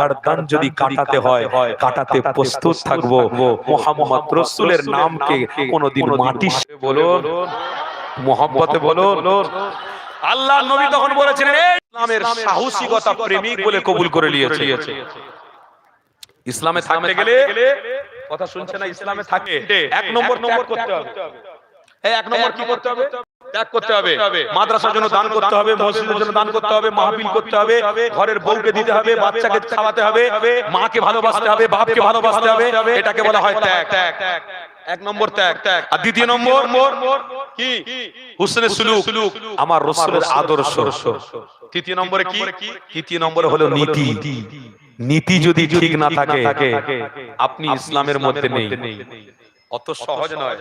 গর্দান যদি কাটাতে হয় কাটাতে প্রস্তুত থাকব। মোহাম্মদ রসুলের নামকে কোনোদিন মাটি বলুন। মোহাম্মতে বলুন। আল্লাহ নবী তখন বলেছিলেন "এই ইসলামের সাহসিকতা প্রেমিক বলে কবুল করে নিয়েছে। ইসলামে থাকতে গেলে কথা শুনছে না ইসলামে থাকে এক নম্বর ত্যাগ করতে হবে। এক নম্বর কি করতে হবে? ত্যাগ করতে হবে। মাদ্রাসার জন্য দান করতে হবে মসজিদের জন্য দান করতে হবে মাহফিল করতে হবে ঘরের বউকে দিতে হবে বাচ্চাকে খাওয়াতে হবে মাকে ভালোবাসতে হবে বাপকে ভালোবাসতে হবে এটাকে বলা হয় ত্যাগ। এক নম্বর ত্যাগ। আর দ্বিতীয় নম্বর কি? হুসনের সুলুক। আমার রসুলের আদর্শ। তৃতীয় নম্বরে কি? তৃতীয় নম্বরে হলো নীতি। নীতি। যদি ঠিক না থাকে আপনি ইসলামের মধ্যে নেই। অত সহজ নয়।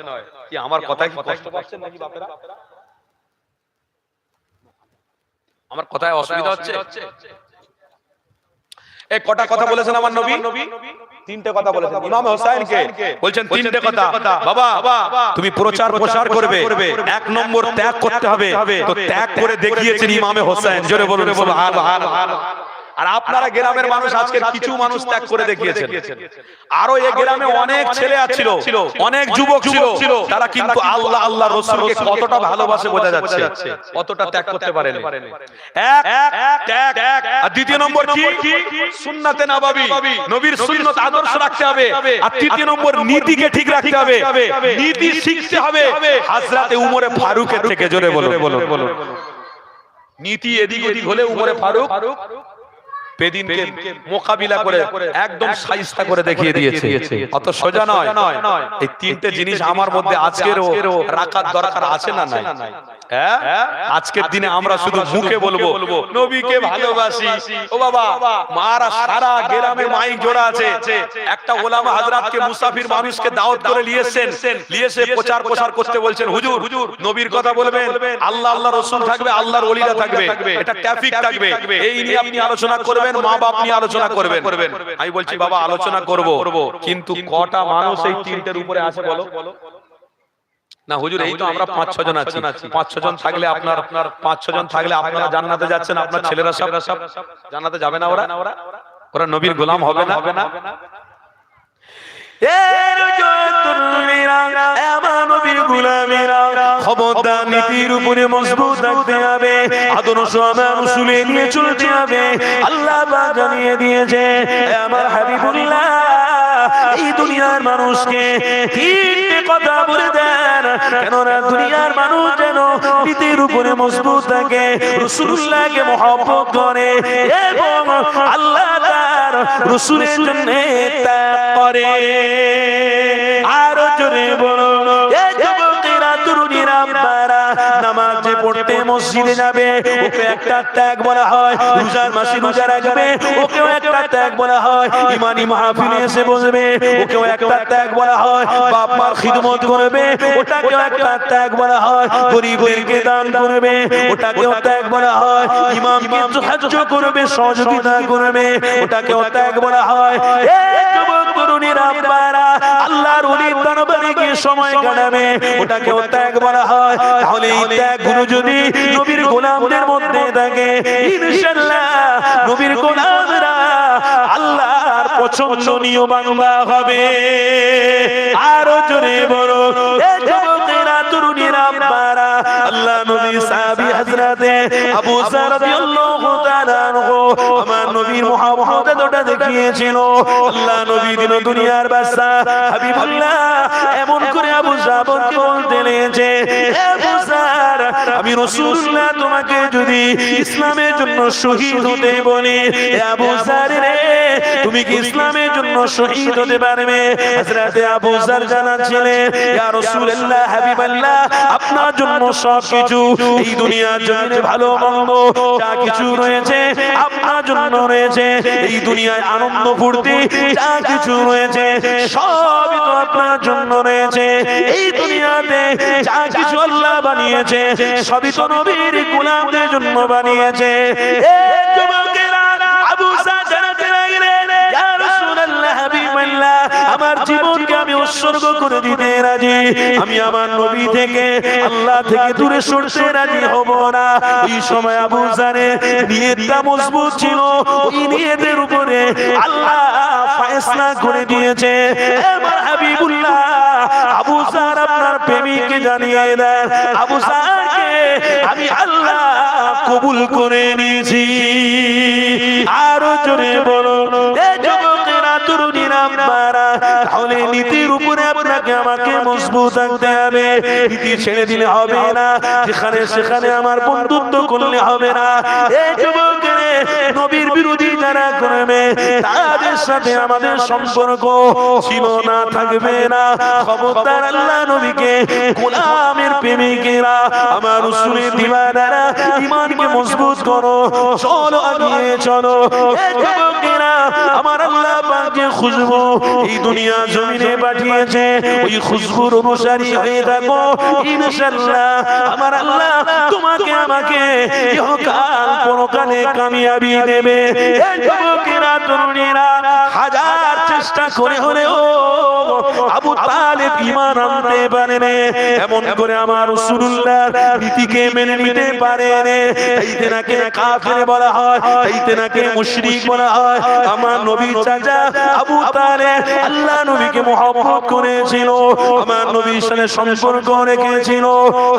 কি আমার কথায় কি কষ্ট পাচ্ছেন নাকি বাপেরা? আমার কথায় অসুবিধা হচ্ছে? এই কটা কথা বলেছেন আমার নবী? তিনটে কথা বলেছেন। ইমাম হোসেন কে বলছেন তিনটে কথা। বাবা তুমি প্রচার প্রসার করবে। এক নম্বর ত্যাগ করতে হবে। তো ত্যাগ করে দেখিয়েছেন ইমামে হোসেন জোরে বলুন সুবহান আর আপনারা গ্রামের মানুষ আজকের কিছু মানুষ ত্যাগ করে দেখিয়েছেন। আরও এই গ্রামে অনেক ছেলে ছিল অনেক যুবক ছিল তারা কিন্তু আল্লাহ আল্লাহ রসুলকে কতটা ভালোবাসে বোঝা যাচ্ছে কতটা ত্যাগ করতে পারেন। আর দ্বিতীয় নম্বর কি? সুন্নাতে নববী। নবীর সুন্নত আদর্শ রাখতে হবে। আর তৃতীয় নম্বর নীতিকে ঠিক রাখতে হবে। নীতি শিখতে হবে। হাজরাতে উমরে ফারুকের থেকে জোরে বলো বলো নীতি এদিক ওদিক হলে উমরে ফারুক বেদিনকে মোকাবিলা করে একদম সাইস্তা করে দেখিয়ে দিয়েছে। অত সোজা নয়। এই তিনটে জিনিস আমার মধ্যে আজকেরও রাখার দরকার আছে না নাই? আজকের দিনে আমরা শুধু মুখে বলব নবীকে ভালোবাসি। ও বাবা মারা সারা গ্রামে মাইক জোড়া আছে। একটা ওলামা হাজরাতকে মুসাফির মানুষকে দাওয়াত করে নিয়েছেন। নিয়েছে প্রচার প্রসার করতে বলছেন হুজুর হুজুর নবীর কথা বলবেন আল্লাহ আল্লাহ রসুল থাকবে আল্লাহর ওলিরা থাকবে। এটা ট্রাফিক থাকবে। এই নিয়ে আপনি আলোচনা করবেন মা বাপ নিয়ে আলোচনা করবেন। আমি বলছি বাবা আলোচনা করব। কিন্তু কটা মানুষ এই তিনটের উপরে আছে বলো না হুজুর এই তো আমরা পাঁচ ছজন আছি। পাঁচ ছজন থাকলে আপনার আপনার পাঁচ ছজন থাকলে আপনারা জান্নাতে যাচ্ছেন আপনার ছেলেরা সব সব জান্নাতে যাবে না ওরা? ওরা। নবীর গোলাম হবে না? হবে না। খবরদার নীতির উপরে মজবুত থাকতে হবে। আদর্শ আমার রসুলে নিয়ে চলতে হবে। আল্লাহ জানিয়ে দিয়েছে আমার হাবিবুল্লাহ। এই দুনিয়ার মানুষকে তিনটে কথা বলে দেন। কেননা দুনিয়ার মানুষ যেন নীতির উপরে মজবুত থাকে রসুল্লাহকে মহব্বত করে এবং আল্লাহ তার রসুলের জন্য ত্যাগ করে। আরও জোরে বলো এ যুবকেরা, তরুণীরা নামাজে পড়তে মসজিদে যাবে, ওকে একটা ত্যাগ বলা হয়, রোজার মাসে রোজা রাখবে, ওকেও একটা ত্যাগ বলা হয়, ইমানি মাহফিলে এসে বসবে, ওকেও একটা ত্যাগ বলা হয়, বাপ মার খিদমত করবে, ওটাকেও একটা ত্যাগ বলা হয়, গরিবদেরকে দান করবে, ওটাকেও ত্যাগ বলা হয়, ইমামকে সাহায্য করবে, সহযোগিতা করবে, ওটাকেও ত্যাগ বলা হয়। এ যুবক তরুণীরা আল্লাহর গিয়ে সময় কাটাবে ওটাকে ত্যাগ বলা হয়। তাহলে এই ত্যাগগুলো যদি নবীর গোলামদের মধ্যে থাকে ইনশাআল্লাহ নবীর গোলামরা আল্লাহর পছন্দনীয় বাংলা হবে। আরও জোরে বড় তরুণীরা আল্লাহ নবী সাহাবী হযরতে আবু যার তাআলা আনহু আমার নবীর মুহাম্মদটা দেখিয়েছিল। আল্লাহ নবী দিন দুনিয়ার বাদশা হাবিবুল্লাহ, এমন করে আবু জাবরকে বলতে লেগেছে আবু জার আমি রাসূলুল্লাহ তোমাকে যদি ইসলামের জন্য শহীদ হতে বলি আবু জার রে, তুমি কি ইসলামের জন্য শহীদ হতে পারবে? হযরতে আবু জার জানাচ্ছিলেন, ইয়া রাসূলুল্লাহ হাবিবাল্লাহ, আপনার জন্য সব কিছু এই দুনিয়ার জন্য ভালো মন্দ যা কিছু রয়েছে আপনার জন্য রয়েছে। এই দুনিয়ায় আনন্দ ফুর্তি যা কিছু রয়েছে সবই তো আপনার জন্য রয়েছে। এই দুনিয়াতে যা কিছু আল্লাহ বানিয়েছে সবই তো নবীর গোলামদের জন্য বানিয়েছে। এ আমার জীবনকে আমি উৎসর্গ করে দিতে রাজি। আমি আমার নবী থেকে আল্লাহ থেকে দূরে সরতে রাজি হব না। ওই সময় আবু জানের নিয়তটা মজবুত ছিল। ওই নিয়তের উপরে আল্লাহ ফয়সালা করে দিয়েছে। আমার হাবিবুল্লাহ আবু জার আপনার প্রেমিককে জানিয়ে দেন। আবু জারকে আমি আল্লাহ কবুল করে নিয়েছি। আরও জোরে বলো তরুণীরা আপনারা তাহলে নীতির উপরে আপনাকে আমাকে মজবুত থাকতে হবে। নীতি ছেড়ে দিলে হবে না। যেখানে সেখানে আমার বন্ধুত্ব করলে হবে না। এই যুবকেরে, নবীর বিরোধী যারা করবে, তাদের সাথে আমাদের সম্পর্ক ছিল না, থাকবে না। খবরদার আল্লাহ নবীকে, গোলামের প্রেমিকেরা, আমার উসুলের দিবানারা ইমানকে মজবুত করো। চলো আগিয়ে চলো। আমার আল্লাহ পাকে খুশবু এই দুনিয়া জমিনে পাঠিয়েছে। ওই খুশবুর অনুসারী হয়ে থাকো ইনশাআল্লাহ। আমার আল্লাহ তোমাকে আমাকে ইহকাল পরকালে কামিয়াবি দেবে। এই যুবকেরা, তরুণীরা, হাজার চেষ্টা করে হলেও আবু তালেব ঈমান আনতে পারে এমন করে আমার রাসূলুল্লাহ নীতিকে মেনে নিতে পারে না তাইতে নাকে কাফের বলা হয়। তাইতে নাকে মুশরিক বলা হয়। আমার নবী চাচা আবু তালেব আল্লাহ নবীকে মহব্বত করেছিল। আমার নবীর সাথে সম্পর্ক রেখেছিল।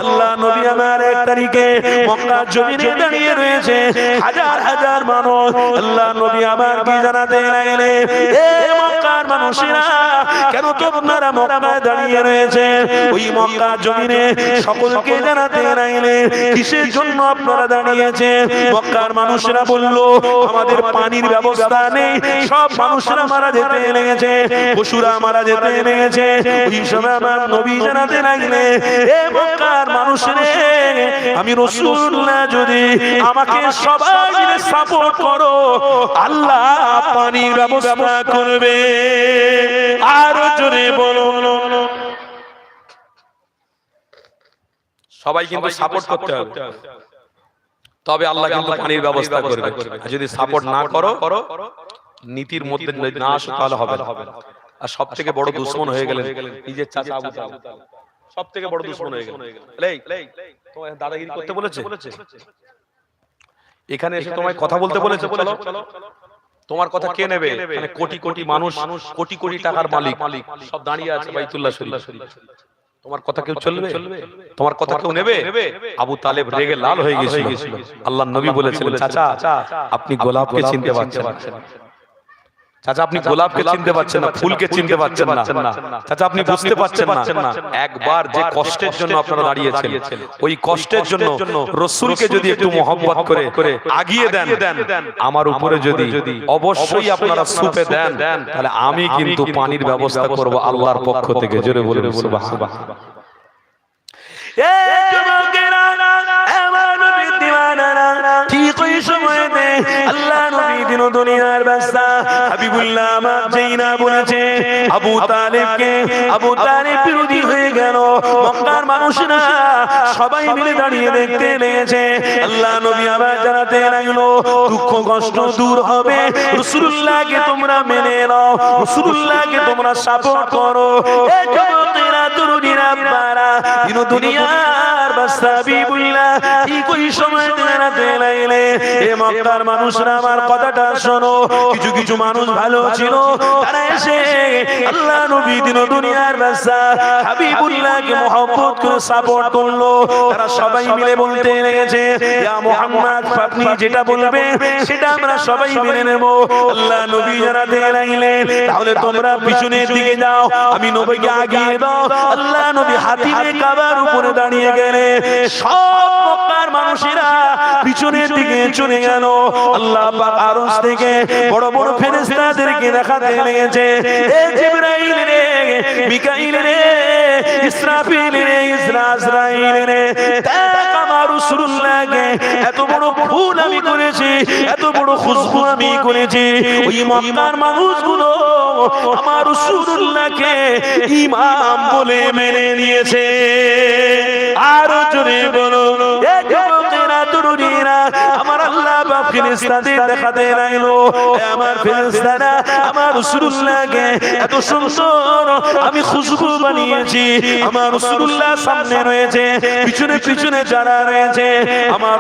আল্লাহ নবী আমার এক তারিখে মক্কা জমিনে দাঁড়িয়ে রয়েছে। হাজার হাজার মানুষ। আল্লাহ নবী আমার কি জানাতে লাগলে? এ মক্কার মানুষেরা কেন তোমরা মক্কায় দাঁড়িয়ে রয়েছে, ওই মক্কা জমিনে সকলকে জানাতে লাগলে, কিসের জন্য আপনারা দাঁড়িয়েছে মক্কার মানুষরা বলল, আমাদের পানির ব্যবস্থা নেই, সব মানুষরা মারা যেতে লেগেছে, পশুরা মারা যেতে লেগেছে, ওই সময় আমার নবী জানাতে এ মক্কার আমি রসুল্লাহ যদি আমাকে সবাই সাপোর্ট করো, আল্লাহ পানির ব্যবস্থা করবে। আরও জোরে বলো সবাই কিন্তু সাপোর্ট করতে হবে। তবে আল্লাহ কিন্তু পানির ব্যবস্থা করবে। আর যদি সাপোর্ট না করো নীতির মধ্যে না আসো তাহলে হবে আর সব থেকে বড় দুশ্মন হয়ে গেলেন নিজের চাচা আবু সব থেকে বড় দুশ্মন হয়ে গেলেন। দাদাগিরি করতে বলেছে। এখানে এসে তোমায় কথা বলতে বলেছে। চলো। তোমার কথা কে নেবে? এখানে কোটি কোটি মানুষ কোটি কোটি টাকার মালিক। মালিক। সব দাঁড়িয়ে আছে বাইতুল্লাহ শরীফ। তোমার কথা কেউ চলবে? তোমার কথা কেউ নেবে? আবু তালেব রেগে লাল হয়ে গেছিল। আল্লাহ নবী বলেছিলেন চাচা আপনি গোলাপকে চিনতে পারছেন চাচা আপনি গোলাপকে চিনতে পারছেন না ফুলকে চিনতে পারছেন না। চাচা আপনি বুঝতে পারছেন না। একবার যে কষ্টের জন্য আপনারা দাঁড়িয়েছেন ওই কষ্টের জন্য রসুলকে যদি একটু করে করে আগিয়ে দেন। আমার উপরে যদি অবশ্যই আপনারা সুপে দেন তাহলে আমি কিন্তু পানির ব্যবস্থা করব আল্লাহর পক্ষ থেকে। জোরে বলে সুবহানাল্লাহ। ঠিক ওই সময়তে আল্লাহ নবী দিন দুনিয়ার বাদশা হাবিবুল্লাহ আমার যেই না বলেছে। আবু তালেবকে আবু তালেব বিরোধী হয়ে গেল। মক্কার মানুষরা সবাই মিলে দাঁড়িয়ে দেখতে লেগেছে। আল্লাহ নবী আবার জানাতে লাগল, দুঃখ কষ্ট দূর হবে। রসুল্লাহকে তোমরা মেনে নাও। রসুল্লাহকে তোমরা সাপোর্ট করো। এ যুবকেরা তরুণীরা আপনারা দিন সবাই মিলে বলতে লেগেছে আপনি যেটা সেটা আমরা সবাই মেনে নেব। আল্লাহ নবী লাগলেন তাহলে তোমরা পিছনের দিকে যাও। আমি নবীকে আগিয়ে দাও। আল্লাহ নবী কাবার উপরে দাঁড়িয়ে গেলে সব মক্কার মানুষেরা পিছনের দিকে চলে গেল। আল্লাহ পাক আরশ থেকে বড় বড় ফেরেশতাদেরকে দেখাতে লেগেছে এ জিবরাইল রে মিকাইল রে ইসরাফিল রে ইসরাইল রে। দেখ আমার রাসূলুল্লাহকে এত বড় ভুল আমি করেছি বড় খুশবু আমি করেছি। ওই মক্কার মানুষগুলো আমার রাসূলুল্লাহকে ইমাম বলে মেনে নিয়েছে। আরও জোরে বলো আমার আল্লাহ ফিরিস্তাদের দেখাতে লাগল। আমার আমার এত সুন্দর আমি খুশবু বানিয়েছি। আমার সামনে রয়েছে, পিছনে পিছনে যারা রয়েছে, আমার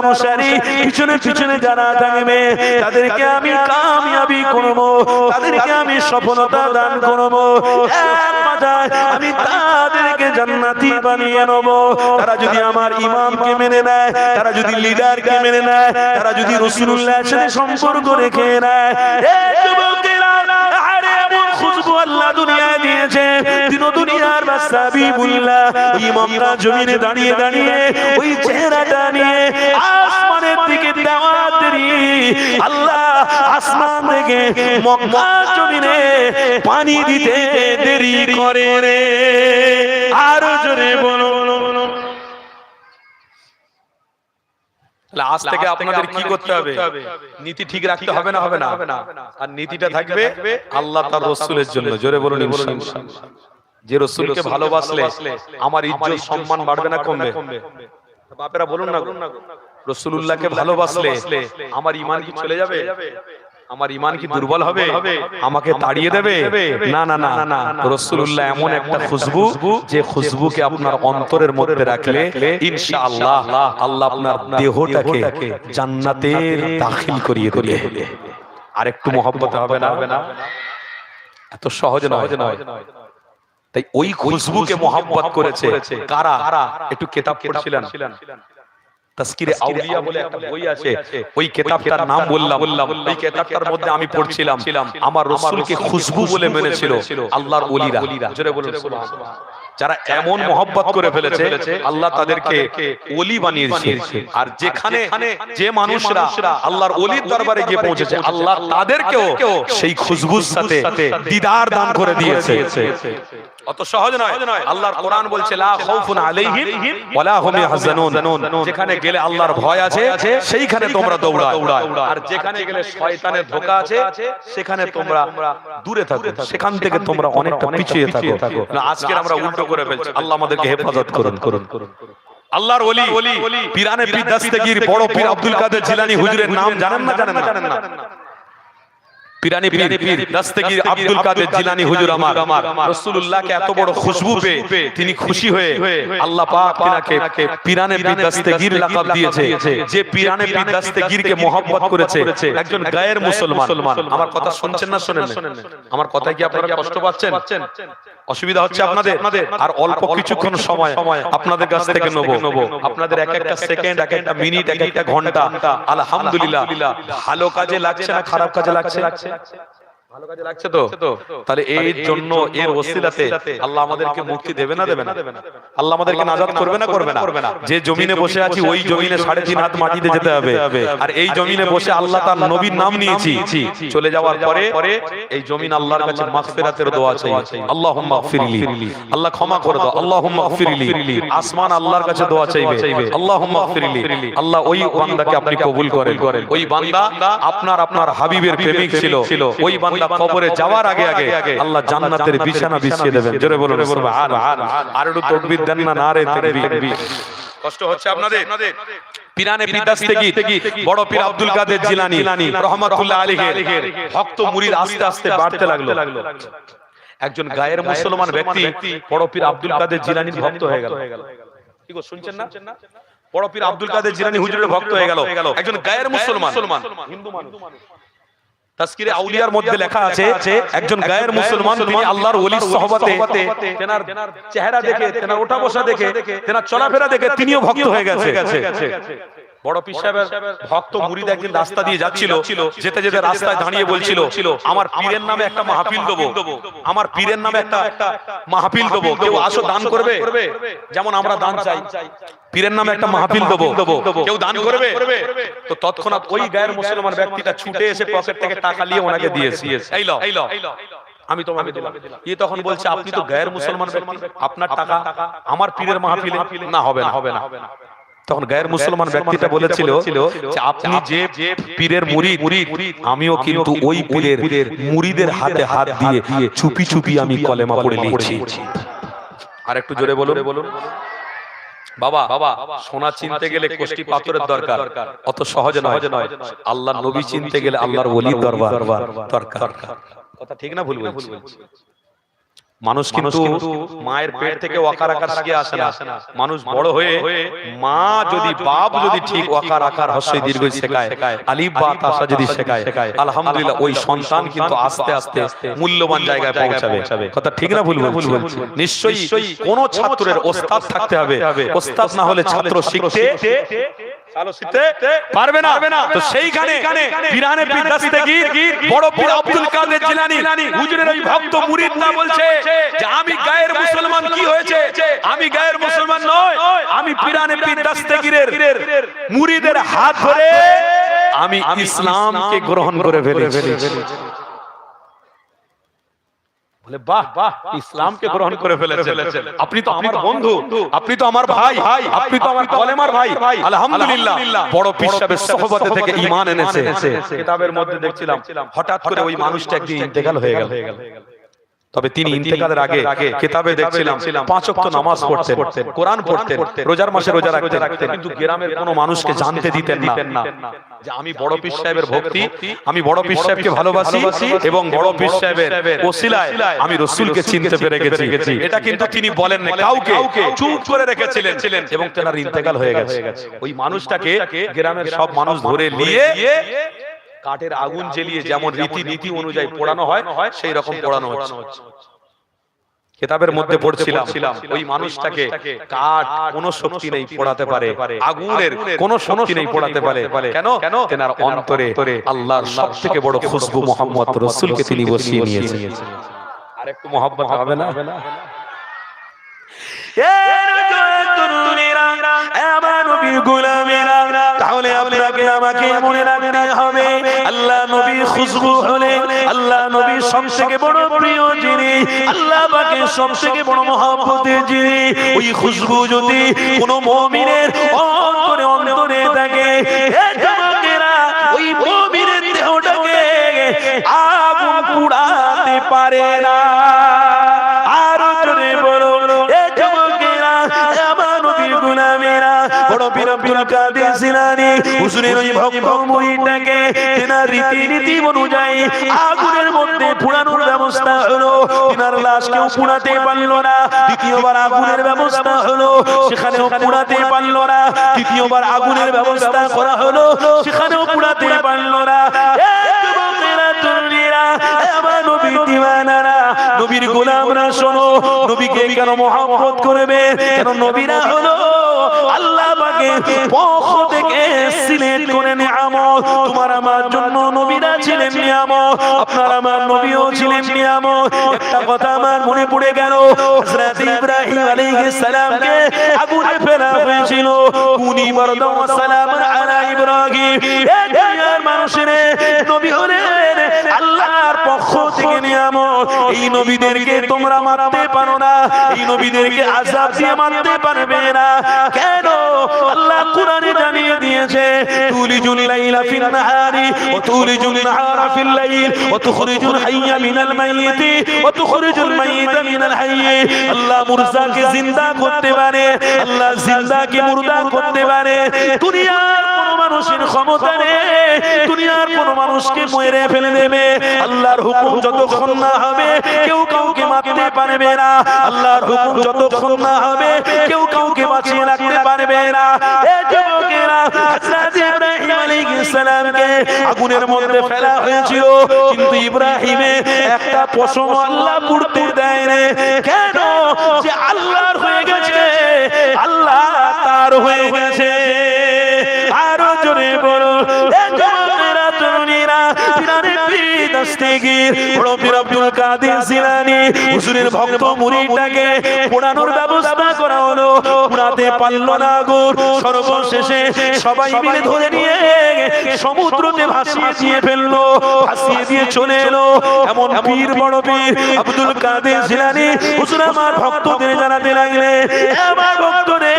অনুসারী পিছনে পিছনে যারা থাকবে, তাদেরকে আমি কামিয়াবি করব, তাদেরকে আমি সফলতা দান করব। এক আমি তাদেরকে জান্নাতি বানিয়ে নেব। তারা যদি আমার ইমামকে মেনে নেয় তারা যদি লিডারকে মেনে নেয় তারা যদি রাসূলুল্লাহর সাথে সম্পর্ক রেখে নেয়। আল্লাহ দুনিয়ায় দিয়েছে। দিন দুনিয়ার বাদশা বিবুল্লাহ। ইমামরা জমিনে দাঁড়িয়ে দাঁড়িয়ে ওই চেহারাটা নিয়ে আসমানের দিকে আল্লাহ আসমান থেকে মক্কা জমিনে পানি দিতে দেরি করে রে। আরও জোরে বলো আজ থেকে আপনাদের কি করতে হবে? নীতি ঠিক রাখতে হবে না হবে না? আর নীতিটা থাকবে আল্লাহ তার রসুলের জন্য। জোরে বলুন। যে রসুলকে ভালোবাসলে আমার ইজ্জত সম্মান বাড়বে না কমবে? বাপেরা বলুন না রসুল্লাহকে ভালোবাসলে আমার ইমান কি চলে যাবে? আমার ইমান কি দুর্বল হবে? আমাকে তাড়িয়ে দেবে? না না না না রসুল্লাহ এমন একটা খুশবু যে খুশবুকে আপনার অন্তরের মধ্যে রাখলে ইনশাআল্লাহ আল্লাহ আপনার দেহটাকে জান্নাতের দাখিল করিয়ে দেবে। আর একটু মহব্বত হবে না? হবে না এত সহজ নয় নয়। তাই ওই খুশবুকে মহাব্বত করেছে কারা? একটু কেতাব পড়ছিলেন। তাসকিরে আউলিয়া বলে একটা বই আছে। ওই কেতাবটার নাম বললাম। বললাম। ওই কেতাবটার মধ্যে আমি পড়ছিলাম। আমার রাসূলকে খুশবু বলে মেনেছিল। আল্লাহর ওলিরা। জোরে বলুন সুবহানাল্লাহ। যারা এমন মহব্বত করে ফেলেছে আল্লাহ তাদেরকে ওলি বানিয়ে দিয়েছে আর যেখানে যে মানুষরা আল্লাহর ওলির দরবারে গিয়ে পৌঁছেছে আল্লাহ তাদেরকেও সেই খুশবুর সাথে দিদার দান করে দিয়েছে। অত সহজ নয়। আল্লাহর কোরআন বলছে লা খাউফুন আলাইহিম ওয়ালা হুম ইয়াহজানুন। যেখানে গেলে আল্লাহর ভয় আছে সেইখানে তোমরা দৌড়াও। আর যেখানে গেলে শয়তানের ধোঁকা আছে সেখানে তোমরা দূরে থাকো। সেখান থেকে তোমরা অনেকটা পিছিয়ে থাকো। না আজকে আমরা উল্টো করে ফেলছি। আল্লাহ আমাদেরকে হেফাজত করুন। করুন। আল্লাহর ওলি পিরানে পীর দাস্তেগীর বড় পীর আব্দুল কাদের জিলানী হুজুরের নাম জানেন না জানেন না। জানেন না। পিরানি পীর দস্তগীর আব্দুল কাদের জিলানী হুজুর আমার। রাসূলুল্লাহকে এত বড় খুশবু পেয়ে তিনি খুশি হয়ে আল্লাহ পাক তিনাকে পিরানে পীর দস্তগীর লাকাব দিয়েছে যে পিরানে পীর দস্তগীরকে মহব্বত করেছে একজন গায়ের মুসলমান। আমার কথা শুনছেন না শুনেন আমার কথা কি আপনারা কষ্ট পাচ্ছেন? অসুবিধা হচ্ছে আপনাদের। আর অল্প কিছুক্ষণ সময় সময় আপনাদের কাছ থেকে নেব। নেব। আপনাদের এক একটা সেকেন্ড এক একটা মিনিট এক একটা ঘণ্টা। আলহামদুলিল্লাহ। ভালো কাজে লাগছে না খারাপ কাজে লাগছে? ভালো কাজে লাগছে তো? তাহলে এই জন্য এর ওসিলাতে আল্লাহ আমাদেরকে মুক্তি দেবে না দেবে না? আল্লাহ আমাদেরকে নাজাত করবে না করবে না? যে জমিনে বসে আছি ওই জমিনে সাড়ে তিন হাত মাটিতে যেতে হবে। আর এই জমিনে বসে আল্লাহ তার নবীর নাম নিয়েছি। চলে যাওয়ার পরে এই জমিন আল্লাহর কাছে মাগফিরাতের দোয়া চাই। আল্লাহুম্মা গফিরলি। আল্লাহ ক্ষমা করে দাও। আল্লাহুম্মা গফিরলি। আসমান আল্লাহর কাছে দোয়া চাইবে। আল্লাহুম্মা গফিরলি। আল্লাহ ওই বান্দাকে আপনি কবুল করেন। ওই বান্দা আপনার আপনার হাবিবের প্রেমিক ছিল ওই বান্দা কবরে যাওয়ার আগে আগে আল্লাহ জান্নাতের বিছানা বিছিয়ে দেবেন। জোরে বলুন আর একটু তাকবীর দেন না নারে তাকবীর। কষ্ট হচ্ছে আপনাদের? পিরানে বড় পীর আব্দুল কাদের জিলানী রহমাতুল্লাহ আলাইহির ভক্ত মুরিদ আস্তে আস্তে বাড়তে লাগল। একজন গায়ের মুসলমান ব্যক্তি বড় পীর আব্দুল কাদের জিলানীর ভক্ত হয়ে গেল। কি গো শুনছেন না? বড় পীর আব্দুল কাদের জিলানী হুজুরের ভক্ত হয়ে গেল। একজন গায়ের মুসলমান। হিন্দু মানুষ। তাসকিরে আউলিয়ার মধ্যে লেখা আছে একজন গায়ের মুসলমান তিনি আল্লাহর ওলির সহবতে তেনার চেহারা দেখে তেনার ওঠা বসা দেখে তেনার চলাফেরা দেখে তিনিও ভক্ত হয়ে গেছে। বড় পীর সাহেবের ভক্ত মুরিদ একদিন রাস্তা দিয়ে যাচ্ছিল যেতে যেতে রাস্তায় দাঁড়িয়ে বলছিল আমার পীরের নামে একটা মাহফিল দেবো আমার পীরের নামে একটা মাহফিল দেবো কেউ আসো দান করবে যেমন আমরা দান চাই পীরের নামে একটা মাহফিল দেবো কেউ দান করবে তো তৎক্ষণাৎ ওই গায়ের মুসলমান ব্যক্তিটা ছুটে এসে পকেট থেকে টাকা নিয়ে ওনাকে দিয়েছে। এই লো এই লো আমি তোমাকে দিলাম। ই তখন বলছে আপনি তো গায়ের মুসলমান আপনার টাকা আমার পীরের মাহফিলে না হবে না হবে না। তখন গায়ের মুসলমান ব্যক্তিটা বলেছিল যে আপনি যে পীরের মুরিদ আমিও কিন্তু ওই পীরের মুরিদের হাতে হাত দিয়ে চুপি চুপি আমি কলেমা পড়ে লিখছি। আর একটু জোরে বলুন। বলুন। বাবা বাবা সোনা চিনতে গেলে কোষ্টি পাথরের দরকার। অত সহজে নয়। আল্লাহ নবী চিনতে গেলে আল্লাহর ওলির দরবার দরকার। কথা ঠিক না ভুল বলছি। মানুষ কিন্তু মায়ের পেট থেকে ওয়াকার আকার শিখে আসে না। মানুষ বড় হয়ে মা যদি বাপ যদি ঠিক ওয়াকার আকার হস্যই দীর্ঘ শেখায় আলিফ বা তাসা যদি শেখায় আলহামদুলিল্লাহ ওই সন্তান কিন্তু আস্তে আস্তে মূল্যবান জায়গায় পৌঁছাবে। কথা ঠিক না ভুল ভুল নিশ্চয়ই কোন ছাত্রের ওস্তাদ থাকতে হবে ওস্তাদ না হলে ছাত্র শিখতে চালো শিখতে পারবে না। তো সেইখানে পিরানে পীর বড় পীর আব্দুল কাদের জিলানী। হুজুরের ওই ভক্ত মুরিদ না বলছে যে আমি গায়ের মুসলমান কি হয়েছে? আমি গায়ের মুসলমান নয়। আমি পিরানে পীর দস্তগীরের মুরিদের হাত ধরে আমি ইসলামকে গ্রহণ করে ফেলেছি। বলে বাহ বাহ ইসলামকে গ্রহণ করে ফেলেছেন। আপনি তো আমার বন্ধু আপনি তো আমার ভাই ভাই আপনি তো আমার কলেমার ভাই। ভাই। আলহামদুলিল্লাহ বড় পীর সাহেবের সহবতে থেকে ঈমান এনেছে। কিতাবের মধ্যে দেখছিলাম হঠাৎ করে ওই মানুষটা একদিন ইন্তেকাল হয়ে গেল। তবে তিনি ইন্তেকালের আগে কিতাবে দেখছিলাম পাঁচ ওয়াক্ত নামাজ পড়তেন কোরআন পড়তেন রোজার মাসে রোজা রাখতেন কিন্তু গ্রামের কোনো মানুষকে জানতে দিতেন না। যে আমি বড় পীর সাহেবের ভক্তি আমি বড় পীর সাহেবকে ভালোবাসি এবং বড় পীর সাহেবের ওসিলায় আমি রসুলকে চিনতে পেরে গেছি। এটা কিন্তু তিনি বলেন না কাউকে চুপ করে রেখেছিলেন। ছিলেন এবং তেনার ইন্তেকাল হয়ে গেছে। ওই মানুষটাকে গ্রামের সব মানুষ ধরে নিয়ে কাঠের আগুন জ্বেলিয়ে যেমন রীতি নীতি অনুযায়ী পোড়ানো হয় সেই রকম পোড়ানো হচ্ছে। কেতাবের মধ্যে পড়ছিলাম ওই মানুষটাকে কাঠ কোন শক্তি নেই পোড়াতে পারে। আগুনের কোন শক্তি নেই পোড়াতে পারে। কেন? কেন? তেনার অন্তরে আল্লাহর সব থেকে বড় খুশবু মোহাম্মদ রসুলকে তিনি বসিয়ে নিয়েছেন। আর একটু মোহাম্মত হবে না? আল্লাহ নবীর খুশবু হলে, আল্লাহ নবীর সব থেকে বড় প্রিয় যিনি বড় মহব্বতের যিনি খুশবু যদি কোনো মমিনের অন্তরে থাকে আব্দুল কাদের জিলানী হুজুরের ওই ভক্ত মুরিদটাকে তেনার রীতিনীতি অনুযায়ী আগুনের মধ্যে পুরানোর ব্যবস্থা হলো। তেনার লাশ কেউ পুড়াতে পারল না। দ্বিতীয়বার আগুনের ব্যবস্থা হলো। সেখানেও পুড়াতে পারল না। তৃতীয়বার আগুনের ব্যবস্থা করা হলো। সেখানেও পুড়াতে পারল না। আমার নবী দিওয়ানারা। নবীর গোলামরা শোনো, নবীকে কেন মহব্বত করবে? কেন নবীরা হলো আল্লাহ পাকে পক্ষ থেকে সিলেক্ট করে নিয়ামত তোমার আমার জন্য নবীরা ছিলেন নিয়ামত আপনার আমার নবীও ছিলেন নিয়ামত একটা কথা আমার মনে পড়ে গেল, হযরত ইব্রাহিম আলাইহিস সালামকে আগুনে ফেলা হয়েছিল উনি মরদ সালাম আলা ইব্রাহিম। এ দুনিয়ার মানুষের নবী হলেন আল্লাহর পক্ষ থেকে নিয়ামত। এই নবীদেরকে তোমরা মারতে পারো না, এই নবীদেরকে আযাব দিয়ে মারতে পারবে না। কেন? আল্লাহ কোরআনে জানিয়ে দিয়েছে, তুলিজুল লাইলা ফিন নাহারি ওয়া তুলিজুল নাহারা ফিল লাইল ওয়া তুখরিজুল হাইয়া মিনাল মাইয়িতি ওয়া তুখরিজুল মাইয়িতা মিনাল হাইয়্যি আল্লাহ মুরদাকে জিন্দা করতে পারে, আল্লাহ জিন্দাকে মুর্দা করতে পারে। দুনিয়ার কোন মানুষের ক্ষমতা নেই দুনিয়ার কোন মানুষকে মেরে ফেলে দেবে। আল্লাহর হুকুম যতক্ষণ না হবে, কেউ কাউকে মারতে পারবে না। আল্লাহর হুকুম যতক্ষণ না হবে, কেউ কাউকে বাঁচিয়ে রাখতে পারবে না। আগুনের মধ্যে ফেলা হয়েছিল। কিন্তু ইব্রাহিমে একটা পশম আল্লাহ পুড়তে দেয় কেন? যে আল্লাহর হয়ে গেছে। আল্লাহ তার হয়ে গেছে। বড় পীর আব্দুল কাদের জিলানী, হুজুরের ভক্ত মুরিদটাকে পোড়ানোর ব্যবস্থা করা হলো। পোড়াতে পারল না গো সর্বশেষে সবাই মিলে ধরে নিয়ে সমুদ্রতে ভাসিয়ে দিয়ে ফেলল, ভাসিয়ে দিয়ে চলে এলো। এমন পীর, বড় পীর আব্দুল কাদের জিলানী, হুজুর আমার ভক্তদের জানাতে লাগলে আমার ভক্তরে,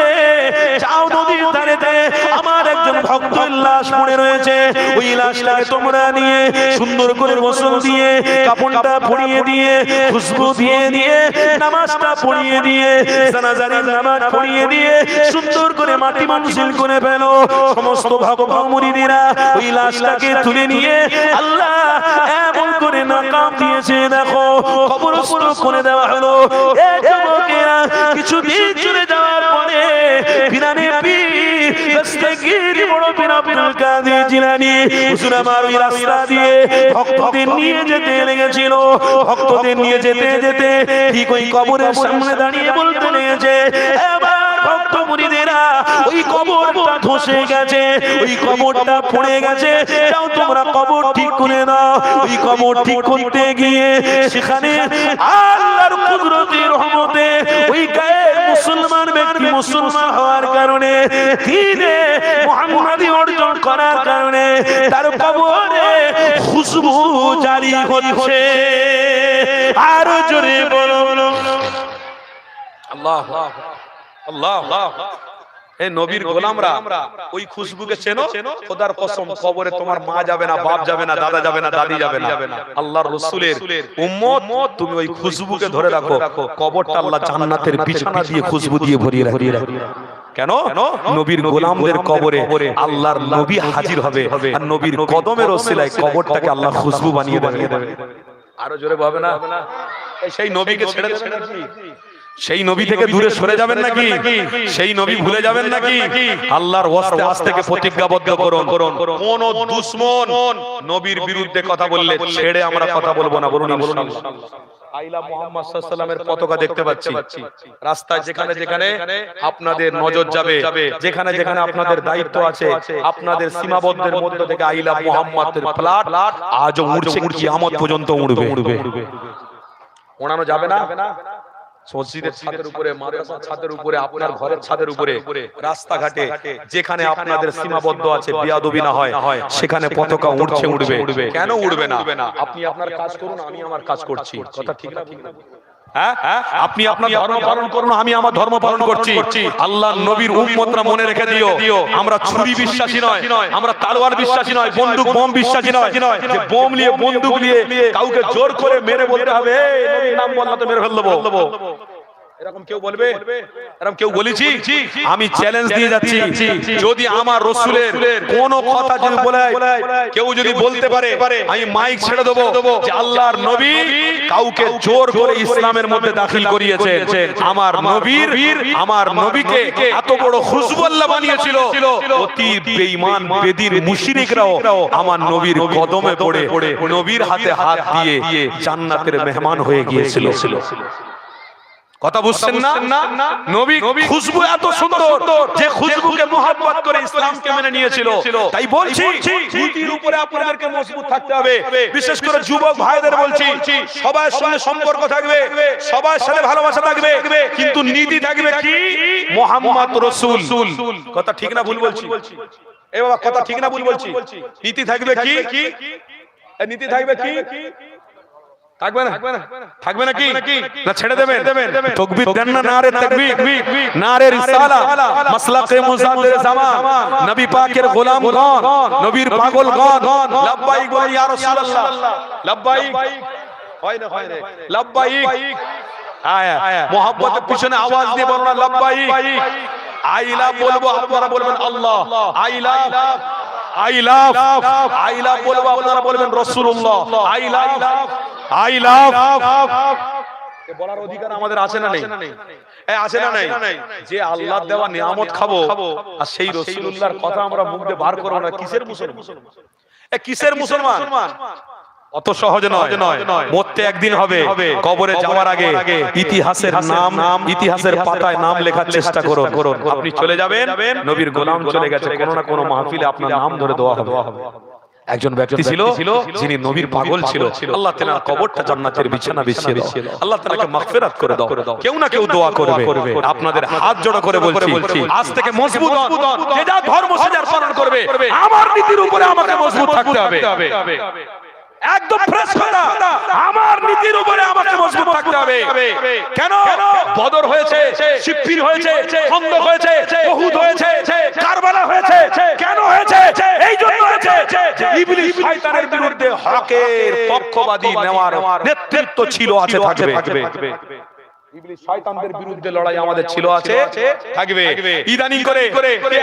যাও নদীর ধারেতে আমার একজন ভক্তের লাশ পড়ে রয়েছে। ওই লাশটাকে তোমরা নিয়ে সুন্দর করে গোসল দিয়ে, কাপড়টা পরিয়ে দিয়ে, খুশবু দিয়ে দিয়ে, নামাজটা পড়িয়ে দিয়ে জানাজারের নামাজ পড়িয়ে দিয়ে সুন্দর করে মাটি মানুষিল করে ফেলো। সমস্ত ভগবান মুরিদিরা ওই লাশটাকে তুলে নিয়ে আল্লাহ এমন করে নাকাম দিয়েছে, দেখো, কবরস্থ করে দেওয়া হলো। এ যুবকেরা কিছুদিন চলে যাওয়ার পরে বিরানে দস্তগীর বড় পীর আব্দুল কাদের জিলানী? হুজুর আমার ওই রাস্তা দিয়ে ভক্তদের নিয়ে যেতে লেগেছিল। ভক্তদের নিয়ে যেতে যেতে ঠিক ওই কবরের সামনে দাঁড়িয়ে বলতে লেগেছে ভক্ত মুরিদেরা ওই কবরটা ধসে গেছে, ওই কবরটা পড়ে গেছে। যাও তোমরা কবর ঠিক করে দাও। ওই কবর ঠিক করতে গিয়ে সেখানে আল্লাহর কুদরতি রহমতে ওই গায়ের মুসলমান ব্যক্তি মুসলমান হওয়ার কারণে, দিনে মুহাম্মাদি অর্জন করার কারণে তার কবরে খুশবু জারি হচ্ছে। আরও জোরে বলো আল্লাহ আল্লাহ আল্লাহ এই নবীর গোলামরা ওই খুশবুকে চেনো? খোদার কসম কবরে তোমার মা যাবে না বাপ যাবে না দাদা যাবে না দাদি যাবে না। আল্লাহর রসুলের উম্মত তুমি ওই খুশবুকে ধরে রাখো কবরটা আল্লাহ জান্নাতের বিছানা দিয়ে খুশবু দিয়ে ভরিয়ে রাখো। কেন? নবীর গোলামদের কবরে আল্লাহর নবী হাজির হবে আর নবীর কদমের ওসিলায় কবরটাকে আল্লাহ খুশবু বানিয়ে দেবে। আরও জোরে ভাবে না? সেই নবীকে ছেড়ে নাকি? সেই নবী থেকে দূরে সরে যাবেন নাকি? সেই নবী ভুলে যাবেন নাকি? আল্লাহর ওয়াস্তে আজ থেকে প্রতিজ্ঞাবদ্ধ করুন। কোন দুশ্মন নবীর বিরুদ্ধে কথা বললে ছেড়ে আমরা কথা বলব না বলুন ইনশাআল্লাহ আইলা মুহাম্মদ সাল্লাল্লাহু পতাকা দেখতে পাচ্ছি। রাস্তায় যেখানে যেখানে আপনাদের নজর যাবে যেখানে যেখানে আপনাদের দায়িত্ব আছে আপনাদের সীমাবদ্ধের মধ্যে থেকে আইলা মুহাম্মাদের ফ্ল্যাট আজও উড়ছে পর্যন্ত উড়বে উড়বে। ওড়ানো যাবে না মসজিদের ছাদের উপরে মাদ্রাসার ছাদের উপরে আপনার ঘরের ছাদের উপরে রাস্তাঘাটে যেখানে আপনাদের সীমাবদ্ধ আছে বিয়াদবি না হয় সেখানে পতাকা উড়বে কেন না? আপনি আপনার কাজ করুন আমি আমার কাজ করছি। কথা ঠিক না ঠিক না? আপনি আপনার ধর্ম পালন করুন আমি আমার ধর্ম পালন করছি আল্লাহ নবীর উম্মতরা মনে রেখে দিও আমরা ছুরি বিশ্বাসী নয় আমরা তালোয়ার বিশ্বাসী নয় বন্দুক বোম বিশ্বাসী নয় যে বোম নিয়ে বন্দুক নিয়ে কাউকে জোর করে মেরে বলতে হবে "এই, নাম বললে তো মেরে ফেল দেবো এরকম কেউ বলবে? এরকম কেউ বলেছি? আমি চ্যালেঞ্জ দিয়ে যাচ্ছি। যদি আমার রসুলের কোন কথা যদি বলে কেউ যদি বলতে পারে আমি মাইক ছেড়ে দেবো যে আল্লাহর নবী কাউকে জোর করে ইসলামের মধ্যে দাখিল করিয়েছে। আমার নবীর আমার নবীকে এত বড় খুশবু আল্লাহ বানিয়েছিল। অতি বেঈমান বেদির মুশরিকরাও আমার নবীর কদমে পড়ে। নবীর হাতে হাত দিয়ে জান্নাতের মেহমান হয়ে গিয়েছিল। কথা বুঝছেন না? নবী খুশবু এত সুন্দর যে খুশবুকে মোহাম্মত করে ইসলামকে মেনে নিয়েছিল। তাই বলছি নীতির উপরে আপনাদেরকে মজবুত থাকতে হবে। বিশেষ করে যুবক ভাইদের বলছি সবার সঙ্গে সম্পর্ক থাকবে সবার সাথে ভালোবাসা থাকবে কিন্তু নীতি থাকবে কি? মোহাম্মদ রসুল। কথা ঠিক না ভুল বলছি? এ বাবা কথা ঠিক না ভুল বলছি। নীতি থাকবে কি? নীতি থাকবে কি? থাকবে না? থাকবে নাকি? না ছেড়ে দেবেন। তকবীর দেন না নারে তাকবীর। নারে রিসালা। মাসলাকে জামান নবী পাকের গোলাম গণ। নবীর পাগল গণ। লাব্বাইক বলে ইয়া রাসূলুল্লাহ। লাব্বাইক হয় না হয় লাব্বাইক আয়া পিছনে আওয়াজ দিয়ে বলো না লাব্বাইক আইলা বলব আপনারা বলবেন আল্লাহ। আইলা আই লাভ। I love. বলব আপনারা বলবেন রাসূলুল্লাহ। I love. আই লাভ বলার অধিকার আমাদের আছে না নেই? আছে না নেই? যে আল্লাহর দেওয়া নিয়ামত খাব আর সেই রাসূলুল্লাহর কথা আমরা মুখ দিয়ে বার করব না কিসের মুসলমান? এ কিসের মুসলমান? অত সহজ নয়। মরতে একদিন হবে কবরে যাওয়ার আগে ইতিহাসের নাম নাম ইতিহাসের পাতায় নাম লেখার চেষ্টা করুন। আপনি চলে যাবেন নবীর গোলাম চলে গেছে কোনো না কোনো মাহফিলে আপনার নাম ধরে দেওয়া হবে। একজন ব্যক্তি ছিল? যিনি নবীর পাগল ছিল। আল্লাহ কবরটা জান্নাতের বিছানা বিছিয়ে দাও। আল্লাহ মাগফিরাত করে দাও। কেউ না কেউ দোয়া করবে। আপনাদের হাত জোড়া করে বলছি আজ থেকে মজবুত হন। যে যা ধর্ম সাজার পালন করবে। আমার নীতির উপরে আমাকে মজবুত থাকতে হবে। একদম ফ্রেশ কথা আমার নীতির উপরে আমাকে মজবুত থাকতে হবে। কেন? বদর হয়েছে সিপ্পির হয়েছে খন্দক হয়েছে বহুদ হয়েছে কারবালা হয়েছে কেন হয়েছে। এই জন্য ইবলিস শয়তানের বিরুদ্ধে হকের পক্ষবাদী নেওয়ার নেতৃত্ব ছিল আছে থাকবে। ইবলিস শয়তানদের বিরুদ্ধে লড়াই আমাদের ছিল আছে থাকবে। ইদানিং করে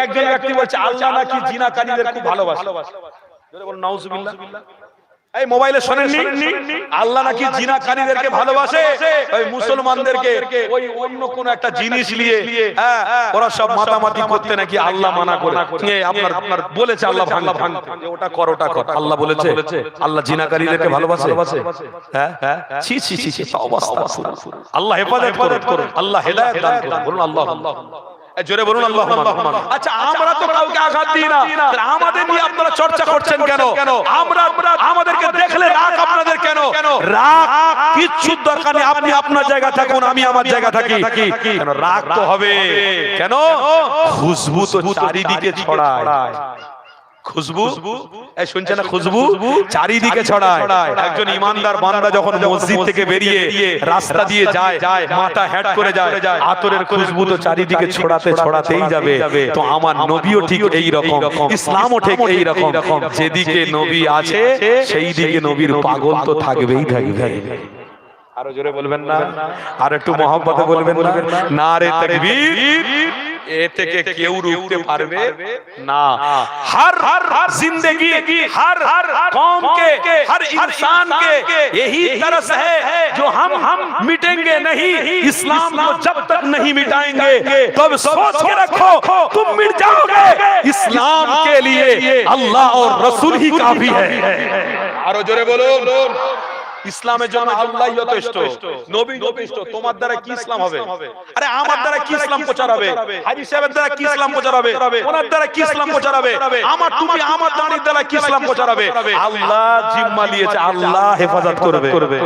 একজন ব্যক্তি বলছে আল্লাহ নাকি জিনাকারীদের খুব ভালোবাসে। জোরে বলুন নাউজুবিল্লাহ। এই মোবাইলে শোনেননি আল্লাহ নাকি জিনাকারীদেরকে ভালোবাসে? ওই মুসলমানদেরকে ওই অন্য কোন একটা জিনিস নিয়ে হ্যাঁ ওরা সব মাতামাতি করতে নাকি আল্লাহ মানা করে। এ, আপনার আপনার বলেছে আল্লাহ ভাঙলা ভাঙতে। যে ওটা কর ওটা কর আল্লাহ বলেছে। আল্লাহ জিনাকারীদেরকে ভালোবাসে? হ্যাঁ হ্যাঁ। ছি ছি ছি ছি অবস্থা। আল্লাহ হেফাজত করুন। আল্লাহ হেদায়েত দান করুন। বলুন আল্লাহ। আল্লাহ। জোরে বলুন আল্লাহ আচ্ছা আমরা তো কাউকে আঘাত দিই না। তাহলে আমাদের নিয়ে আপনারা চর্চা করছেন কেন? আমরা আমাদেরকে দেখলে রাগ আপনাদের কেন? রাগ কিচ্ছু দরকার নেই। আপনি আপনার জায়গা থাকুন আমি আমার জায়গা থাকি। কেন? রাগ তো হবে। কেন? খুশবু তো চারিদিকে ছড়ায়। খুশবু? এই শুনছেন না খুশবু? চারিদিকে ছড়ায়। একজন ইমানদার বান্দা যখন মসজিদ থেকে বেরিয়ে রাস্তা দিয়ে যায় মাথা হেড করে যায় আতরের খুশবু তো চারিদিকে ছড়াতে ছড়াতেই যাবে। তো আমার নবীও ঠিক এই রকম। ইসলামও ঠিক এই রকম যেদিকে নবী আছে সেই দিকে নবীর পাগল তো থাকবেই থাকবে আরও জোরে বলবেন না? আর একটু মহব্বতে বলবেন না? না? রে তাকবীর। এ থেকে কেউ রুখতে পারবে না हर हर जिंदगी हर हर कौम के हर इंसान के यही तरस है जो हम हम मिटेंगे नहीं इस्लाम को जब तक नहीं मिटाएंगे तब सोच के रखो तुम मिट जाओगे इस्लाम के लिए अल्लाह और रसूल ही काफी है আরো জোরে বলুন ইসলামের জন্য আল্লাহ যথেষ্ট। নবী যথেষ্ট। তোমার দ্বারা কি ইসলাম হবে? আরে আমার দ্বারা কি ইসলাম প্রচার হবে? হাজি সাহেবের দ্বারা কি ইসলাম প্রচার হবে? ওনার দ্বারা কি ইসলাম প্রচার হবে? আমার তুমি আমার দাঁড়ির দ্বারা কি ইসলাম প্রচার হবে? আল্লাহ জিম্মা নিয়েছে আল্লাহ হেফাজত করবে।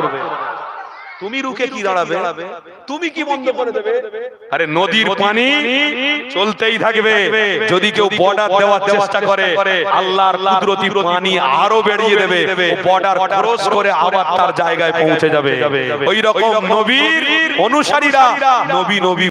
তুমি রুখে কি দাঁড়াবে? তুমি কি বন্ধ করে দেবে? আরে নদীর পানি চলতেই থাকবে। যদি কেউ বর্ডার দেওয়ার চেষ্টা করে আল্লাহর কুদরতি পানি আরও বেরিয়ে দেবে। বর্ডার ক্রস করে আবার তার জায়গায় পৌঁছে যাবে। ওই রকম নবীর অনুসারীরা নবী নবী